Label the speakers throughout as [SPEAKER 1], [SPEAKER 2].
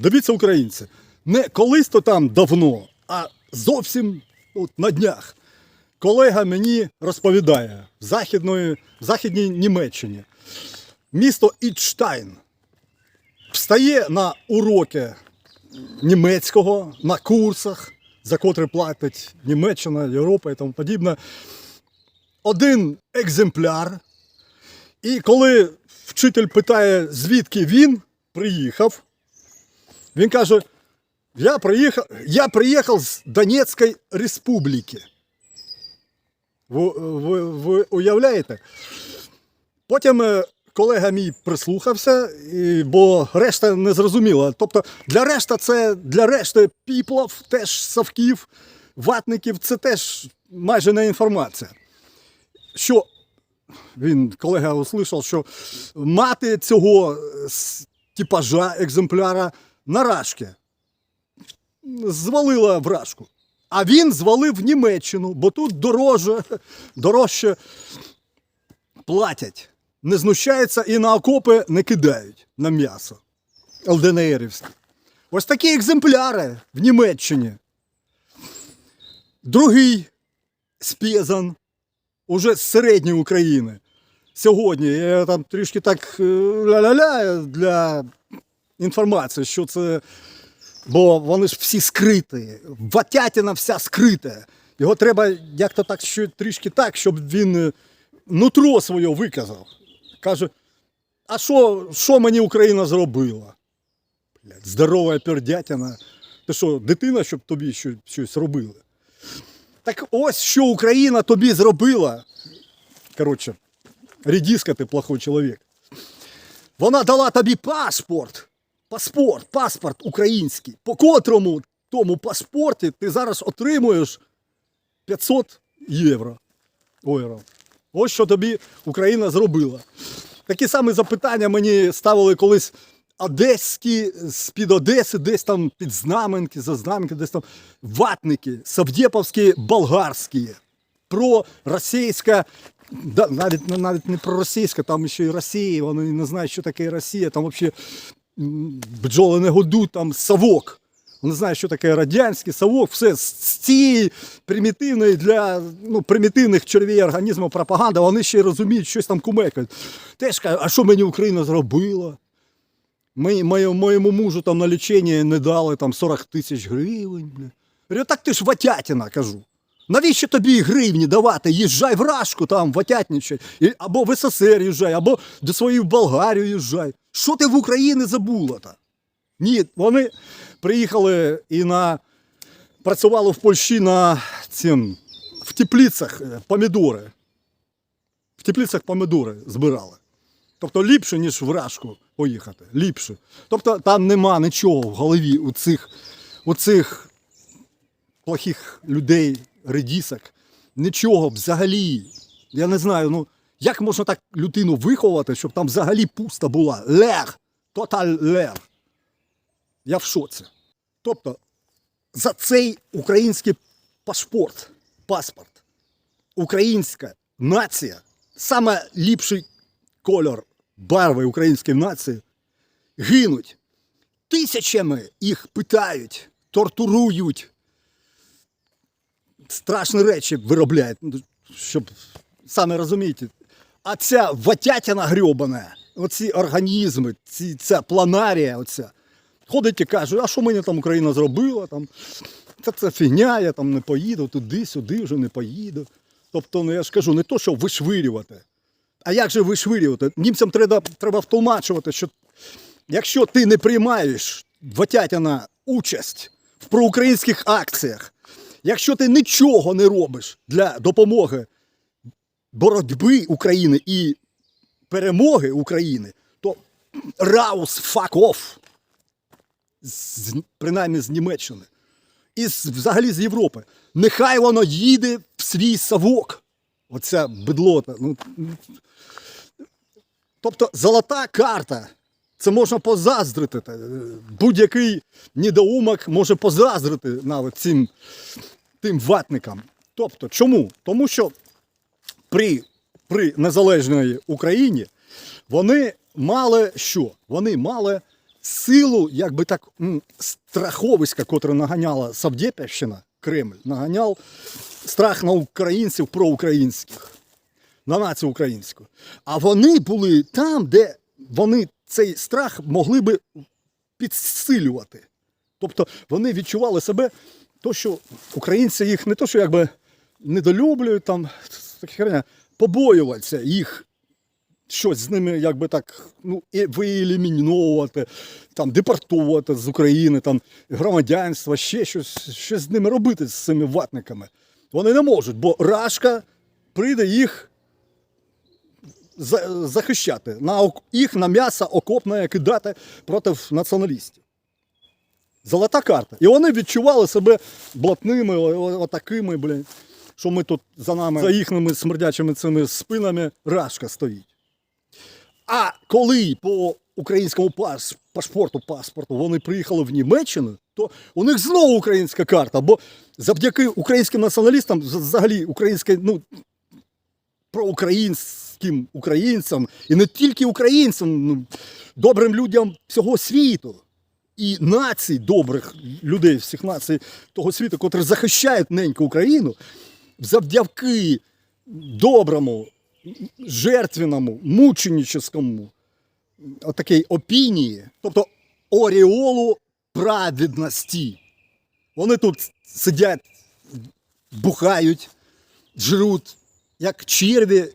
[SPEAKER 1] Дивіться, українці, не колись то там давно, а зовсім от, на днях. Колега мені розповідає в, західної, в західній Німеччині, місто Ітштайн встає на уроки німецького, на курсах, за котрі платить Німеччина, Європа і тому подібне. Один екземпляр. І коли вчитель питає, звідки він приїхав, він каже: Я приїхав, я приїхав з Донецької республіки. Ви, ви, ви уявляєте? Потім е, колега мій прислухався, бо решта не зрозуміла. Тобто для решта це для решти піплов, теж совків, ватників, це теж майже не інформація. Що він, колега, услышав, що мати цього е, типажа екземпляра на рашки звалила в рашку. А він звалив Німеччину, бо тут дороже, дорожче платять, не знущаються і на окопи не кидають на м'ясо. ЛДНРівське. Ось такі екземпляри в Німеччині. Другий спєзан уже з середньої України. Сьогодні я там трішки так е, ля-ля-ля для інформації, що це. Бо вони ж всі скриті. Ватятіна вся скрита. Його треба як-то так що, трішки так, щоб він е, нутро своє виказав. Каже: а що, що мені Україна зробила? Блядь, здорова пердятина. Ти що, дитина, щоб тобі щось робили? Так ось що Україна тобі зробила. Коротше, редиска ти плохой чоловік. Вона дала тобі паспорт. Паспорт, паспорт український, по котрому тому паспорті ти зараз отримуєш 500 євро. Ойро. Ось що тобі Україна зробила. Такі самі запитання мені ставили колись одеські з-під Одеси, десь там під знаменки, за знаменки, десь там ватники, савдєповські, болгарські, про російська, да, навіть, навіть не про російська, там ще й Росія, вони не знають, що таке Росія, там взагалі бджоли не годуть, там совок. Вони знають, що таке радянський совок, все з цієї примітивної для ну, примітивних червій організму пропаганди, вони ще й розуміють, щось там кумекають. Теж кажуть, а що мені Україна зробила? Ми, моє- моєму мужу там на лічення не дали там 40 тисяч гривень. Бля. Говорю, так ти ж ватятіна, кажу. Навіщо тобі гривні давати? Їжджай в Рашку там, ватятничай. Або в СССР їжджай, або до своєї в Болгарію їжджай. Що ти в Україні забула? та Ні, вони приїхали і на працювали в Польщі на цим в теплицях е, помідори. В теплицях помідори збирали. Тобто ліпше, ніж в Рашку поїхати. Ліпше. Тобто там нема нічого в голові у цих, у цих плохих людей, редісок. Нічого взагалі. Я не знаю, ну як можна так людину виховати, щоб там взагалі пуста була. Лер. Тоталь лер. Я в шоці. Тобто, за цей український паспорт, паспорт, українська нація, саме ліпший кольор барви української нації, гинуть. Тисячами їх питають, тортурують. Страшні речі виробляють, щоб саме розумієте. А ця ватятіна грьобана, оці організми, ці, ця планарія, оця, ходить і каже, а що мені там Україна зробила? Там, та це фігня, я там не поїду, туди-сюди вже не поїду. Тобто, ну я ж кажу, не то, що вишвирювати. А як же вишвирювати? Німцям треба, треба втолмачувати, що якщо ти не приймаєш Ватятіна участь в проукраїнських акціях, якщо ти нічого не робиш для допомоги боротьби України і перемоги України, то раус off, з, принаймні з Німеччини, і з, взагалі з Європи. Нехай воно їде в свій савок. Оця бедлота. Ну, тобто золота карта. Це можна позаздрити. Е, Будь-який недоумок може позаздрити навіть цим тим ватникам. Тобто, чому? Тому що при, при незалежній Україні вони мали що? Вони мали силу, якби так, страховиська, котре наганяла Савдєпівщина, Кремль, наганяв страх на українців проукраїнських, на націю українську. А вони були там, де вони цей страх могли би підсилювати. Тобто вони відчували себе, то, що українці їх не то, що якби недолюблюють, там, таке херня, побоюватися їх щось з ними якби так ну, і виеліміновувати, там, депортувати з України, там, громадянство, ще щось, щось з ними робити з цими ватниками. Вони не можуть, бо Рашка прийде їх захищати, на, їх на м'ясо окопне кидати проти націоналістів. Золота карта. І вони відчували себе блатними, отакими, блін, що ми тут за нами, за їхніми смердячими цими спинами Рашка стоїть. А коли по українському пас, паспорту, паспорту вони приїхали в Німеччину, то у них знову українська карта, бо завдяки українським націоналістам, взагалі українське, ну, проукраїнським українцям, і не тільки українцям, ну, добрим людям всього світу. І націй, добрих людей всіх націй того світу, котрі захищають неньку Україну, завдяки доброму, жертвенному, мученическому отакій опінії, тобто оріолу праведності. Вони тут сидять, бухають, жруть, як черві,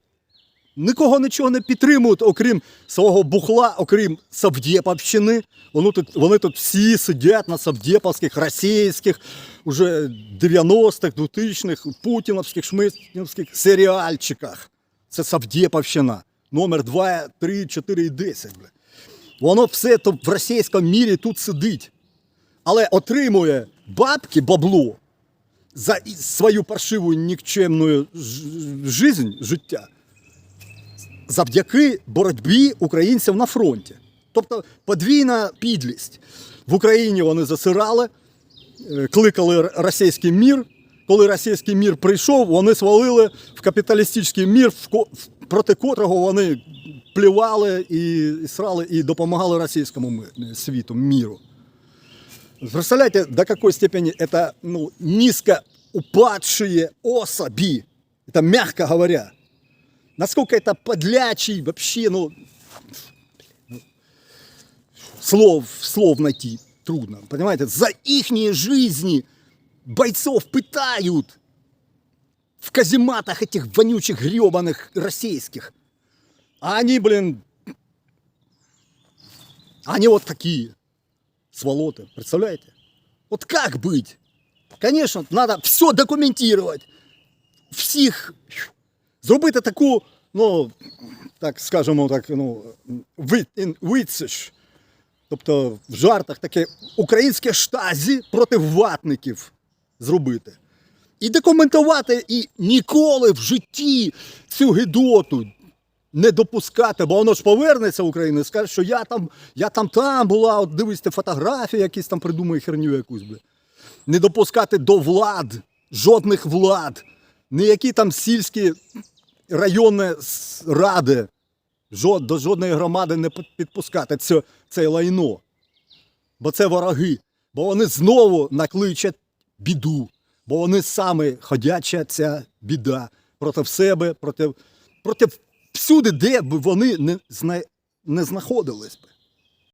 [SPEAKER 1] нікого нічого не підтримують, окрім свого бухла, окрім Савдєпівщини. Вони тут, вони тут всі сидять на савдєпівських, російських, уже 90-х, 2000-х, путіновських, шмитівських серіальчиках. Це Савдєпівщина. Номер 2, 3, 4 і 10. Бля. Воно все то в російському мірі тут сидить. Але отримує бабки, бабло за свою паршиву нікчемну жизнь, життя завдяки боротьбі українців на фронті. Тобто подвійна підлість. В Україні вони засирали, е, кликали російський мір. Коли російський мір прийшов, вони свалили в капіталістичний мір, проти котрого вони плювали і, срали і допомагали російському світу, міру. Представляете, до какой степени это ну, низко упадшие особи, это мягко говоря. Насколько это подлячий вообще, ну, слов, слов найти трудно, понимаете? За ихние жизни бойцов пытают в казематах этих вонючих гребаных российских. А они, блин, они вот такие сволоты, представляете? Вот как быть? Конечно, надо все документировать. Всіх зробити таку, ну, так скажемо, так, ну, ви- Тобто в жартах таке українське штазі проти ватників зробити. І документувати, і ніколи в житті цю гидоту не допускати, бо воно ж повернеться в Україну і скаже, що я там, я там там була, от дивись, ти фотографії якісь там придумає херню якусь. Бля. Не допускати до влад, жодних влад, ніякі там сільські районні ради, до жодної громади не підпускати це, це лайно. Бо це вороги. Бо вони знову накличуть біду. Бо вони саме ходяча ця біда проти себе, проти, проти всюди, де б вони не, не знаходились би.